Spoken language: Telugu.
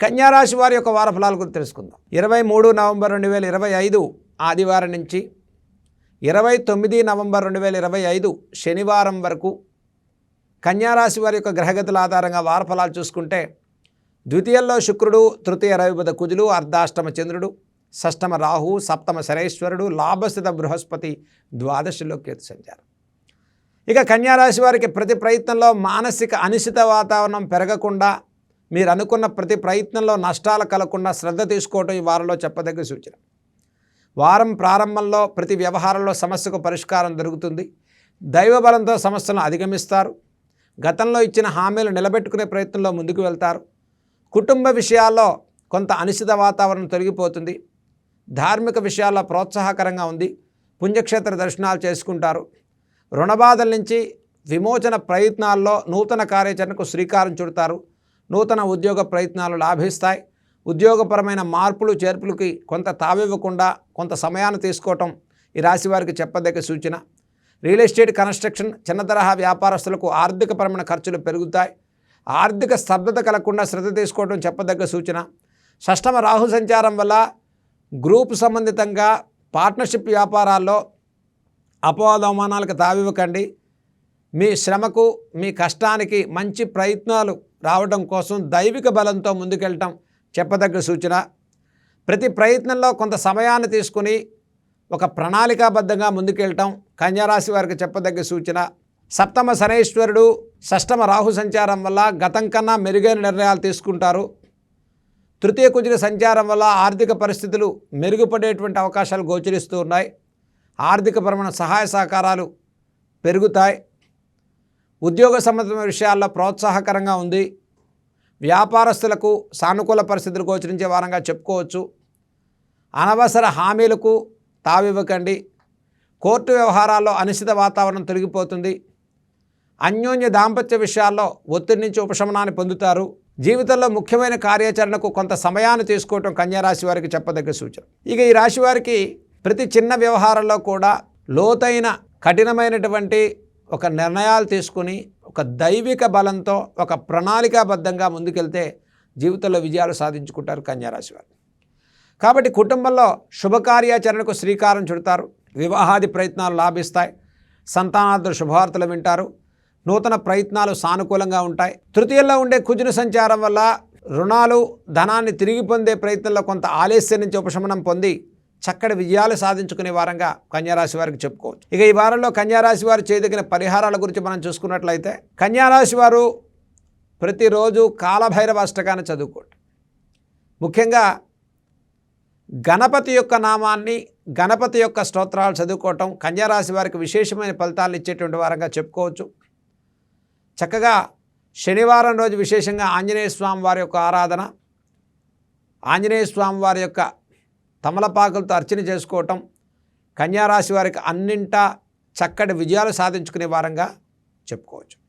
కన్యారాశి వారి యొక్క వార ఫలాల గురించి తెలుసుకుందాం. ఇరవై మూడు నవంబర్ రెండు వేల ఇరవై ఐదు ఆదివారం నుంచి ఇరవై తొమ్మిది నవంబర్ రెండు వేల ఇరవై ఐదు శనివారం వరకు కన్యారాశి వారి యొక్క గ్రహగతుల ఆధారంగా వార ఫలాలు చూసుకుంటే ద్వితీయంలో శుక్రుడు తృతీయ రవిపద కుజులు అర్ధాష్టమ చంద్రుడు షష్టమ రాహు సప్తమ శరేశ్వరుడు లాభస్థిత బృహస్పతి ద్వాదశిలో కేతు సంచారం. ఇక కన్యారాశి వారికి ప్రతి ప్రయత్నంలో మానసిక అనిశ్చిత వాతావరణం పెరగకుండా మీరు అనుకున్న ప్రతి ప్రయత్నంలో నష్టాలు కలగకుండా శ్రద్ధ తీసుకోవటం ఈ వారంలో చెప్పదగ్గ సూచన. వారం ప్రారంభంలో ప్రతి వ్యవహారంలో సమస్యకు పరిష్కారం దొరుకుతుంది. దైవబలంతో సమస్యలను అధిగమిస్తారు. గతంలో ఇచ్చిన హామీలు నిలబెట్టుకునే ప్రయత్నంలో ముందుకు వెళ్తారు. కుటుంబ విషయాల్లో కొంత అనిశ్చిత వాతావరణం తొలగిపోతుంది. ధార్మిక విషయాల్లో ప్రోత్సాహకరంగా ఉంది. పుణ్యక్షేత్ర దర్శనాలు చేసుకుంటారు. రుణబాధల నుంచి విమోచన ప్రయత్నాల్లో నూతన కార్యాచరణకు శ్రీకారం చుడతారు. నూతన ఉద్యోగ ప్రయత్నాలు లాభిస్తాయి. ఉద్యోగపరమైన మార్పులు చేర్పులకి కొంత తావివ్వకుండా కొంత సమయాన్ని తీసుకోవటం ఈ రాశి వారికి చెప్పదగ్గ సూచన. రియల్ ఎస్టేట్ కన్స్ట్రక్షన్ చిన్న తరహా వ్యాపారస్తులకు ఆర్థికపరమైన ఖర్చులు పెరుగుతాయి. ఆర్థిక స్తబ్దత కలగకుండా శ్రద్ధ తీసుకోవడం చెప్పదగ్గ సూచన. షష్టమ రాహు సంచారం వల్ల గ్రూప్ సంబంధితంగా పార్ట్నర్షిప్ వ్యాపారాల్లో అపవాదవమానాలకు తావివ్వకండి. మీ శ్రమకు మీ కష్టానికి మంచి ప్రయత్నాలు రావడం కోసం దైవిక బలంతో ముందుకెళ్ళటం చెప్పదగ్గ సూచన. ప్రతి ప్రయత్నంలో కొంత సమయాన్ని తీసుకుని ఒక ప్రణాళికాబద్ధంగా ముందుకెళ్ళటం కన్యారాశి వారికి చెప్పదగ్గ సూచన. సప్తమ శనేశ్వరుడు షష్టమ రాహు సంచారం వల్ల గతం కన్నా మెరుగైన నిర్ణయాలు తీసుకుంటారు. తృతీయ కుజుల సంచారం వల్ల ఆర్థిక పరిస్థితులు మెరుగుపడేటువంటి అవకాశాలు గోచరిస్తూ ఉన్నాయి. ఆర్థికపరమైన సహాయ సహకారాలు పెరుగుతాయి. ఉద్యోగ సంబంధమైన విషయాల్లో ప్రోత్సాహకరంగా ఉంది. వ్యాపారస్తులకు సానుకూల పరిస్థితులు గోచరించే వారంగా చెప్పుకోవచ్చు. అనవసర హామీలకు తావివ్వకండి. కోర్టు వ్యవహారాల్లో అనిశ్చిత వాతావరణం తొలగిపోతుంది. అన్యోన్య దాంపత్య విషయాల్లో ఒత్తిడి నుంచి ఉపశమనాన్ని పొందుతారు. జీవితంలో ముఖ్యమైన కార్యాచరణకు కొంత సమయాన్ని తీసుకోవటం కన్యారాశి వారికి చెప్పదగ్గ సూచన. ఇక ఈ రాశి వారికి ప్రతి చిన్న వ్యవహారంలో కూడా లోతైన కఠినమైనటువంటి ఒక నిర్ణయాలు తీసుకుని ఒక దైవిక బలంతో ఒక ప్రణాళికాబద్ధంగా ముందుకెళ్తే జీవితంలో విజయాలు సాధించుకుంటారు కన్యారాశి వారు. కాబట్టి కుటుంబంలో శుభకార్యాచరణకు శ్రీకారం చుడతారు. వివాహాది ప్రయత్నాలు లాభిస్తాయి. సంతానార్థులు శుభవార్తలు వింటారు. నూతన ప్రయత్నాలు సానుకూలంగా ఉంటాయి. తృతీయంలో ఉండే కుజుని సంచారం వల్ల రుణాలు ధనాన్ని తిరిగి పొందే ప్రయత్నంలో కొంత ఆలస్యం నుంచి ఉపశమనం పొంది చక్కటి విజయాలు సాధించుకునే వారంగా కన్యారాశి వారికి చెప్పుకోవచ్చు. ఇక ఈ వారంలో కన్యారాశి వారు చేయదగిన పరిహారాల గురించి మనం చూసుకున్నట్లయితే కన్యారాశి వారు ప్రతిరోజు కాలభైరవ అష్టకాన్ని చదువుకోండి. ముఖ్యంగా గణపతి యొక్క నామాన్ని గణపతి యొక్క స్తోత్రాలు చదువుకోవటం కన్యారాశి వారికి విశేషమైన ఫలితాలు ఇచ్చేటువంటి వారంగా చెప్పుకోవచ్చు. చక్కగా శనివారం రోజు విశేషంగా ఆంజనేయ స్వామి వారి యొక్క ఆరాధన ఆంజనేయ స్వామి వారి యొక్క తమలపాకులతో అర్చన చేసుకోవటం కన్యారాశి వారికి అన్నింటా చక్కటి విజయాలు సాధించుకునే వారంగా చెప్పుకోవచ్చు.